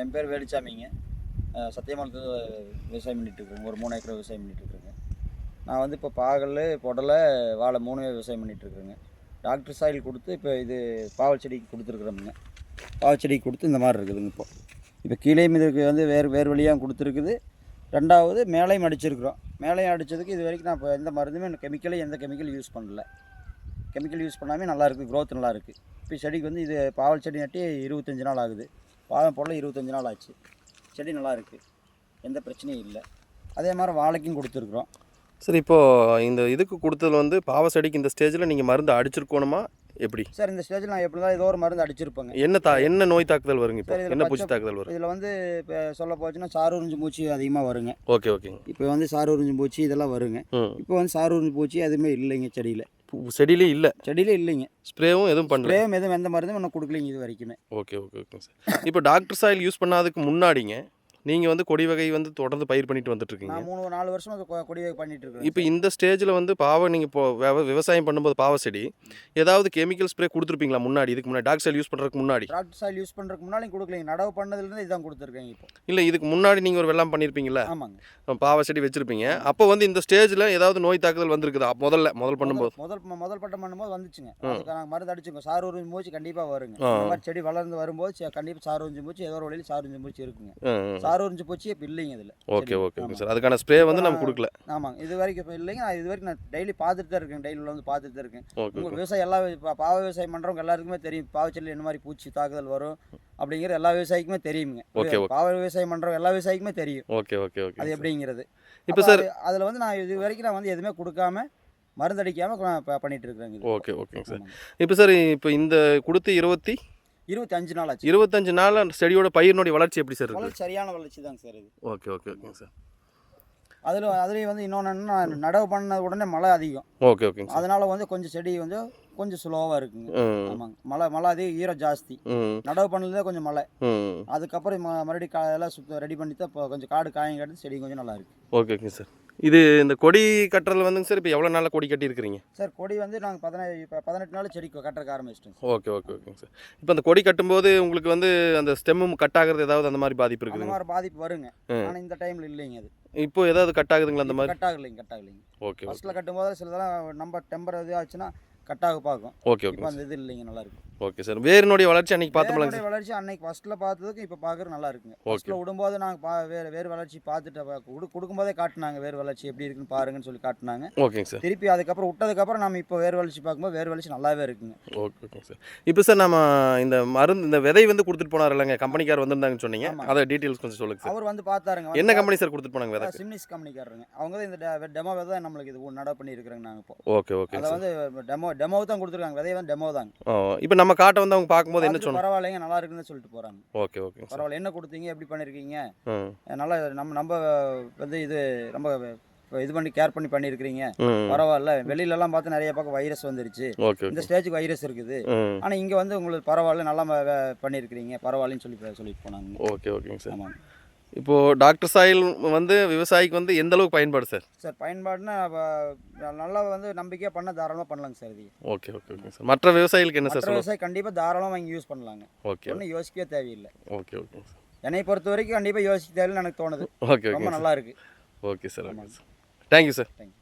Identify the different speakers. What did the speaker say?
Speaker 1: என் பேர் வேலுச்சாமிங்க. அஹ் விவசாயம் பண்ணிகிட்டு இருக்கிறேங்க ஒரு மூணு ஏக்கர் விவசாயம் பண்ணிகிட்டு இருக்கிறேங்க நான் வந்து இப்போ பாகல் புடலை வாழை மூணுமே விவசாயம் பண்ணிகிட்ருக்குறேங்க இருக்கிறேங்க டாக்டர் சாயில் கொடுத்து இப்போ இது பாவல் செடிக்கு கொடுத்துருக்குறோமுங்க. பாவல் செடிக்கு கொடுத்து இந்த மாதிரி இருக்குதுங்க இப்போ. இப்போ கீழேயும் இதுக்கு வந்து வேறு வேறு வழியாக கொடுத்துருக்குது. ரெண்டாவது மேலையும் அடிச்சிருக்கிறோம். மேலையும் அடித்ததுக்கு இது வரைக்கும் நான் இப்போ எந்த மருந்துமே கெமிக்கலே எந்த கெமிக்கல் யூஸ் பண்ணல. கெமிக்கல் யூஸ் பண்ணாமல் நல்லாயிருக்கு க்ரோத் நல்லாயிருக்கு இப்போ செடிக்கு வந்து இது பாவல் செடி நட்டி இருபத்தஞ்சி நாள் ஆகுது. பாவம் போடல இருபத்தஞ்சி நாள் ஆச்சு. செடி நல்லா இருக்குது எந்த பிரச்சனையும் இல்லை. அதே மாதிரி வாழைக்கும் கொடுத்துருக்குறோம்.
Speaker 2: சரி இப்போ இந்த இதுக்கு கொடுத்ததுல வந்து பாவ செடிக்கு இந்த ஸ்டேஜில் நீங்கள் மருந்து அடிச்சிருக்கணுமா? எப்படி?
Speaker 1: சார் இந்த ஸ்டேஜில் நான் எப்படி தான் ஏதோ ஒரு மருந்து அடிச்சிருப்பேங்க.
Speaker 2: என்ன தா என்ன நோய் தாக்குதல் வருங்க இப்போ?
Speaker 1: சரி,
Speaker 2: என்ன
Speaker 1: பச்சை-
Speaker 2: தாக்குதல் வரும்
Speaker 1: இதில் வந்து இப்போ சொல்ல போச்சுன்னா சாரூரிஞ்சு பூச்சி அதிகமாக வருங்க.
Speaker 2: ஓகே ஓகேங்க.
Speaker 1: இப்போ வந்து சாரூரிஞ்சு பூச்சி இதெல்லாம் வருங்க. இப்போ வந்து சாரூரிஞ்சு பூச்சி எதுவுமே இல்லைங்க செடியில்.
Speaker 2: செடியிலே இல்லை?
Speaker 1: செடியிலே இல்லைங்க.
Speaker 2: ஸ்ப்ரேவும் எதுவும் பண்ணல?
Speaker 1: ஸ்ப்ரேவும் எதுவும் எந்த மருந்தும் இன்னும் கொடுக்கலைங்க இது வரைக்குமே.
Speaker 2: ஓகே ஓகே ஓகே சார் இப்போ டாக்டர் சாயில் யூஸ் பண்ணாததுக்கு முன்னாடிங்க நீங்கள் வந்து கொடி வகை வந்து தொடர்ந்து பயிர் பண்ணிட்டு வந்துட்டு இருக்கீங்க
Speaker 1: நான் மூணு நாலு வருஷம் கொடி பண்ணிட்டு இருக்கிறேன்
Speaker 2: இப்போ இந்த ஸ்டேஜில் வந்து பாவை நீங்கள் இப்போ விவ- விவசாயம் பண்ணும்போது பாவ செடி ஏதாவது கெமிக்கல் ஸ்ப்ரே கொடுத்துருப்பீங்களா முன்னாடி? இதுக்கு முன்னாடி டாக் சாயில் யூஸ் பண்ணுறதுக்கு முன்னாடி?
Speaker 1: டாக்டர் சாயில் யூஸ் பண்ணுறதுக்கு முன்னாடி கொடுக்கலைங்க. நடவு பண்ணதுலேருந்து இதான் கொடுத்துருக்கேங்க இப்போ.
Speaker 2: இல்லை இதுக்கு முன்னாடி நீங்கள் ஒரு வெள்ளாம் பண்ணியிருப்பீங்களா
Speaker 1: ஆமாங்க.
Speaker 2: பாவ செடி வச்சுருப்பீங்க. அப்போ வந்து இந்த ஸ்டேஜில் ஏதாவது நோய் தாக்குதல் வந்திருக்குதா? முதல்ல முதல் பண்ணும்போது.
Speaker 1: முதல் முதல் பட்டம் பண்ணும்போது வந்துச்சுங்க. அதுக்கு நாங்கள் மருந்து அடிச்சுங்க சாரூரிஞ்சு மூச்சு கண்டிப்பாக வருங்க. செடி வளர்ந்து வரும்போது சே- கண்டிப்பா சாரூரிஞ்சு பூச்சி ஏதோ ஒரு வழியில் சாரூரிஞ்சு பூச்சி இருக்குங்க.
Speaker 2: ஆ, ஆ.
Speaker 1: சாரூரிஞ்சு பூச்சி இப்போ இல்லைங்க இதில்.
Speaker 2: Okay okay okay sir. அதுக்கான ஸ்ப்ரே வந்து நம்ம கொடுக்கல.
Speaker 1: ஆமாங்க. இது வரைக்கும் இப்போ இல்லைங்க. நான் இது வரைக்கும் நான் டெய்லி பார்த்துட்டு தான் இருக்கேன் டெய்லி வந்து பார்த்துட்டு தான் இருக்கேன் உங்கள் விவசாயம் எல்லா பாவ விவசாயம் பண்ணுறவங்க எல்லாருக்குமே தெரியும். பாவ செடியில் என்ன மாதிரி பூச்சி தாக்குதல் வரும் அப்படிங்கிற எல்லா விவசாயிக்குமே தெரியுங்க
Speaker 2: ஓகே.
Speaker 1: பாவ விவசாயம் பண்ணுறவங்க எல்லா விவசாயிக்குமே தெரியும்.
Speaker 2: ஓகே ஓகே ஓகே
Speaker 1: அது எப்படிங்கிறது.
Speaker 2: இப்போ சார்
Speaker 1: அது- அதில் வந்து நான் இது வரைக்கும் நான் வந்து எதுவுமே கொடுக்காம மருந்து அடிக்காமல் பண்ணிட்டு இருக்கிறேங்க.
Speaker 2: ஓகே ஓகேங்க சார். இப்போ சார் இப்போ இந்த கொடுத்து இருபத்தி
Speaker 1: இருபத்தி அஞ்சு நாள் ஆச்சு
Speaker 2: இருபத்தஞ்சு நாள் செடியோட பயிரினுடைய வளர்ச்சி எப்படி சார் இருக்கு
Speaker 1: சரியான வளர்ச்சி தாங்க சார் இது
Speaker 2: ஓகே ஓகே ஓகேங்க சார்
Speaker 1: அதில் அதுலேயும் வந்து இன்னொன்று என்னன்னா நடவு பண்ண உடனே மழை அதிகம்
Speaker 2: ஓகே சார்
Speaker 1: அதனால வந்து கொஞ்சம் செடி வந்து கொஞ்சம் ஸ்லோவாக இருக்குங்க. ஆமாங்க. மழை மழை அதிகம் ஈரம் ஜாஸ்தி. நடவு பண்ணதுல கொஞ்சம் மழை. அதுக்கப்புறம் மறுபடியும் கா எல்லாம் சுத்த ரெடி பண்ணி தான் இப்போ கொஞ்சம் காடு காயம் கட்டி செடி கொஞ்சம் நல்லா இருக்கு.
Speaker 2: Okay okay sir. இது இந்த கொடி கட்டுறதுல வந்துங்க சார் இப்போ எவ்வளோ நாளில் கொடி கட்டியிருக்கிறீங்க?
Speaker 1: சார் கொடி வந்து நாங்கள் பதினேழு இப்போ பதினெட்டு நாள் செடி கட்டுறக்க ஆரம்பிச்சிட்டோம்
Speaker 2: ஓகே ஓகே ஓகேங்க சார். இப்போ அந்த கொடி கட்டும்போது உங்களுக்கு வந்து அந்த ஸ்டெம்மும் கட் ஆகுறது ஏதாவது அந்த மாதிரி பாதிப்பு
Speaker 1: அந்த
Speaker 2: இருக்குதுங்க
Speaker 1: மாதிரி பாதிப்பு வருங்க. ஆனால் இந்த டைமில் இல்லைங்க அது.
Speaker 2: இப்போ ஏதாவது கட் ஆகுதுங்களா அந்த மாதிரி?
Speaker 1: கட் ஆகலைங்க கட் ஆகலைங்க.
Speaker 2: ஓகே
Speaker 1: ஃபர்ஸ்ட்டில் கட்டும்போது சிலதெல்லாம் நம்ம டெம்பர் இது ஆச்சுன்னா கட்டாக பார்க்கும்.
Speaker 2: Okay okay.
Speaker 1: அந்த இது இல்லைங்க நல்லா இருக்கு
Speaker 2: ஓகே சார் வேரினுடைய வளர்ச்சி அன்னைக்கு பார்த்தோம்ல
Speaker 1: வேரோடைய வளர்ச்சி அன்னைக்கு ஃபர்ஸ்ட்ல பார்த்ததுக்கு இப்போ பார்க்குறது நல்லா இருக்குங்க. ஃபர்ஸ்ட்ல விடும்போது நாங்கள் பா வேறு வேறு வளர்ச்சி பார்த்துட்டு கொடுக்கும்போதே காட்டினாங்க வேறு வளர்ச்சி எப்படி இருக்குன்னு பாருங்கன்னு சொல்லி காட்டினாங்க.
Speaker 2: ஓகேங்க சார்
Speaker 1: திருப்பி அதுக்கப்புறம் விட்டதுக்கப்புறம் நம்ம இப்போ வேறு வளர்ச்சி பார்க்கும்போது வேறு வளர்ச்சி நல்லாவே இருக்குங்க.
Speaker 2: ஓகே ஓகே சார் இப்போ சார் நம்ம இந்த மருந்து இந்த விதை வந்து கொடுத்துட்டு போனார் இல்லைங்க கம்பெனிக்கார் வந்திருந்தாங்கன்னு சொன்னீங்க. அதை டீட்டெயில்ஸ் கொஞ்சம் சொல்லுங்க சார்
Speaker 1: அவர் வந்து பார்த்தாருங்க.
Speaker 2: என்ன கம்பெனி சார் கொடுத்துட்டு போனாங்க விதை
Speaker 1: சிம்னிஸ் கம்பெனிக்காரருங்க. அவங்க தான் இந்த டெமோ விதை தான் நம்மளுக்கு இது நட பண்ணி இருக்கிறாங்க நாங்கள் இப்போ.
Speaker 2: ஓகே ஓகே
Speaker 1: அதை
Speaker 2: சார்
Speaker 1: வந்து டெமோ டெமோ தான் கொடுத்துருக்காங்க. விதையை வந்து டெமோ தாங்க.
Speaker 2: ஓ இப்போ நம்ம காட்டை வந்து அவங்க பார்க்கும்போது என்ன சொன்னோம்
Speaker 1: பரவாயில்லைங்க நல்லா இருக்குன்னு சொல்லிட்டு போகிறாங்க
Speaker 2: ஓகே ஓகே
Speaker 1: பரவாயில்ல என்ன கொடுத்தீங்க எப்படி பண்ணியிருக்கீங்க
Speaker 2: ம்.
Speaker 1: நல்லா நம்ம நம்ம வந்து இது ரொம்ப இது பண்ணி கேர் பண்ணி பண்ணியிருக்கிறீங்க
Speaker 2: ம்.
Speaker 1: பரவாயில்ல. வெளியிலலாம் பார்த்து நிறைய பக்கம் வைரஸ் வந்துருச்சு. இந்த ஸ்டேஜுக்கு வைரஸ் இருக்குது.
Speaker 2: ம்.
Speaker 1: ஆனால் இங்கே வந்து உங்களுக்கு பரவாயில்ல நல்லா பண்ணியிருக்கிறீங்க பரவாயில்லன்னு சொல்லி சொல்லிட்டு போனாங்க.
Speaker 2: ஓகே ஓகேங்க சார்.
Speaker 1: ஆமாங்க.
Speaker 2: இப்போது டாக்டர் சாயில் வந்து விவசாயிக்கு வந்து எந்த அளவுக்கு பயன்பாடு சார்?
Speaker 1: சார் பயன்பாடுனா நல்லா வந்து நம்பிக்கையாக பண்ண தாராளமாக பண்ணலாங்க சார் இது.
Speaker 2: Okay okay okay sir. மற்ற விவசாயிகளுக்கு என்ன சார்
Speaker 1: விவசாயி கண்டிப்பாக தாராளமாக வாங்கி யூஸ் பண்ணலாங்க.
Speaker 2: ஓகே
Speaker 1: ஒன்றும் யோசிக்கவே தேவையில்லை.
Speaker 2: Okay okay sir.
Speaker 1: என்னை பொறுத்த வரைக்கும் கண்டிப்பாக யோசிக்க தேவையில்லைன்னு எனக்கு தோணுது.
Speaker 2: ஓகே
Speaker 1: ரொம்ப நல்லா இருக்கு.
Speaker 2: Okay sir okay sir. Thank you sir
Speaker 1: thank you